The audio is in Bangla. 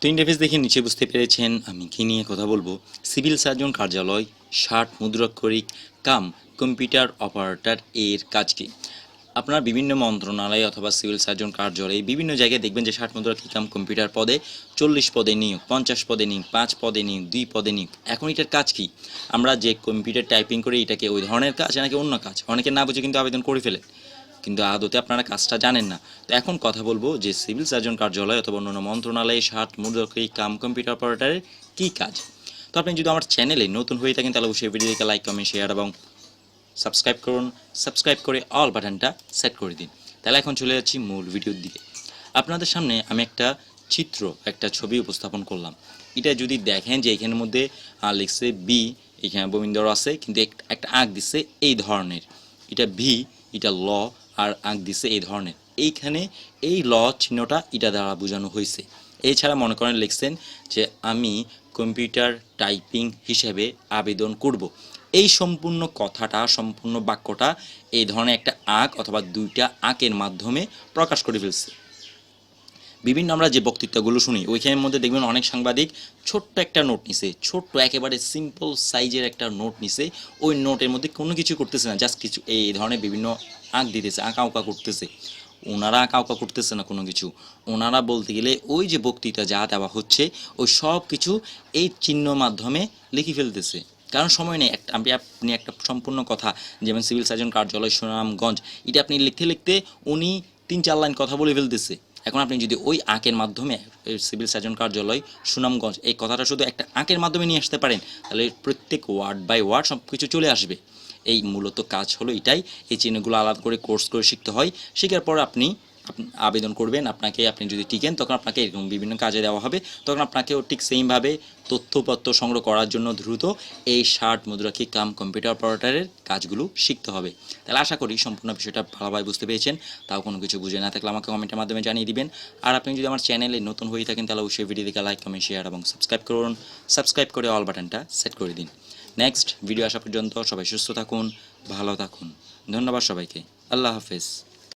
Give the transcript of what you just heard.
তো ইন্টারফেস দেখে নিচে বুঝতে পেরেছেন, আমি কী নিয়ে কথা বলব? সিভিল সার্জন কার্যালয়, ষাট মুদ্রাক্ষরিক, কাম, কম্পিউটার অপারেটর এর কাজ কি? আপনার বিভিন্ন মন্ত্রণালয় অথবা সিভিল সার্জন কার্যালয়ে বিভিন্ন জায়গায় দেখবেন যে ষাট মুদ্রাক্ষরিক, কাম, কম্পিউটার পদে চল্লিশ পদে নিয়োগ, পঞ্চাশ পদে নিয়োগ, পাঁচ পদে নিয়োগ, দুই পদে নিয়োগ। এখন এটার কাজ কি? আমরা যে কম্পিউটার টাইপিং করি, এটাকে ওই ধরনের কাজ নাকি অন্য কাজ? অনেকে না বুঝে কিন্তু আবেদন করে ফেলেন কিন্তু আদতে আপনারা কাজটা জানেন না। তো এখন কথা বলব যে সিভিল সার্জন কার্যালয় অথবা অন্যান্য মন্ত্রণালয়ে ষাট মুদ্রকী কাম, কম্পিউটার অপারেটারের কী কাজ? তো আপনি যদি আমার চ্যানেলে নতুন হয়ে থাকেন, তাহলে অবশ্যই ভিডিওকে লাইক কমেন্ট শেয়ার এবং সাবস্ক্রাইব করুন। সাবস্ক্রাইব করে অল বাটনটা সেট করে দিন। তাহলে এখন চলে যাচ্ছি মূল ভিডিওর দিকে। আপনাদের সামনে আমি একটা চিত্র, একটা ছবি উপস্থাপন করলাম। এটা যদি দেখেন যে এখানের মধ্যে লিখছে বি এখানে বমিন্দর আছে, কিন্তু এক- একটা আঁক দিচ্ছে এই ধরনের। এটা ভি এটা ল আর আঁক দিছে এই ধরনের। এইখানে এই ল চিহ্নটা এটা দ্বারা বোঝানো হয়েছে এছাড়া মনে করেন লিখছেন যে আমি কম্পিউটার টাইপিং হিসেবে আবেদন করব। এই সম্পূর্ণ কথাটা, সম্পূর্ণ বাক্যটা এই ধরনের একটা আঁক অথবা দুইটা আঁকের মাধ্যমে প্রকাশ করে ফেলছে। বিভিন্ন আমরা যে বক্তৃতাগুলো শুনি, ওইখানের মধ্যে দেখবেন অনেক সাংবাদিক ছোট্ট একটা নোট নিছে, ছোট্ট, একেবারে সিম্পল সাইজের একটা নোট নিছে, ওই নোটের মধ্যে কোনো কিছু করতেছে না জাস্ট কিছু এই ধরনের বিভিন্ন আঁক দিতেছে, আঁকা উঁকা করতেছে। ওনারা আঁকা উঁকা করতেছে না কোনো কিছু। ওনারা বলতে গেলে ওই যে বক্তৃতা যা দেওয়া হচ্ছে, ওই সব কিছু এই চিহ্ন মাধ্যমে লিখে ফেলতেছে। কারণ সময় নেই একটা আপনি আপনি একটা সম্পূর্ণ কথা, যেমন সিভিল সার্জন কার্যালয়, সুনামগঞ্জ, এটা আপনি লিখতে লিখতে উনি তিন চার লাইন কথা বলে ফেলতেছে। এখন আপনি যদি ওই আঁকের মাধ্যমে সিভিল সার্জন কার্যালয়, সুনামগঞ্জ, এই কথাটা শুধু একটা আঁকের মাধ্যমে নিয়ে আসতে পারেন, তাহলে প্রত্যেক ওয়ার্ড বাই ওয়ার্ড সব কিছু চলে আসবে। এই মূলত কাজ হলো এটাই, এই চিহ্নগুলো আলাদা করে কোর্স করে শিখতে হয়। শেখার পর আপনি আপ- আবেদন করবেন, আপনাকে আপনি যদি টিকেন, তখন আপনাকে এরকম বিভিন্ন কাজে দেওয়া হবে। তখন আপনাকেও ঠিক সেইভাবে তথ্যপত্র সংগ্রহ করার জন্য দ্রুত এই ষাট মুদ্রাকি কাম কম্পিউটার অপারেটারের কাজগুলো শিখতে হবে। তাহলে আশা করি সম্পূর্ণ বিষয়টা ভালোভাবে বুঝতে পেরেছেন। তাও কোনো কিছু বুঝে না থাকলে আমাকে কমেন্টের মাধ্যমে জানিয়ে দিবেন। আর আপনি যদি আমার চ্যানেলে নতুন হয়ে থাকেন, তাহলে অবশ্যই ভিডিওটিকে লাইক কমেন্ট শেয়ার এবং সাবস্ক্রাইব করুন। সাবস্ক্রাইব করে অল বাটনটা সেট করে দিন। নেক্সট ভিডিও আসা পর্যন্ত সবাই সুস্থ থাকুন, ভালো থাকুন। ধন্যবাদ সবাইকে। আল্লাহ হাফেজ।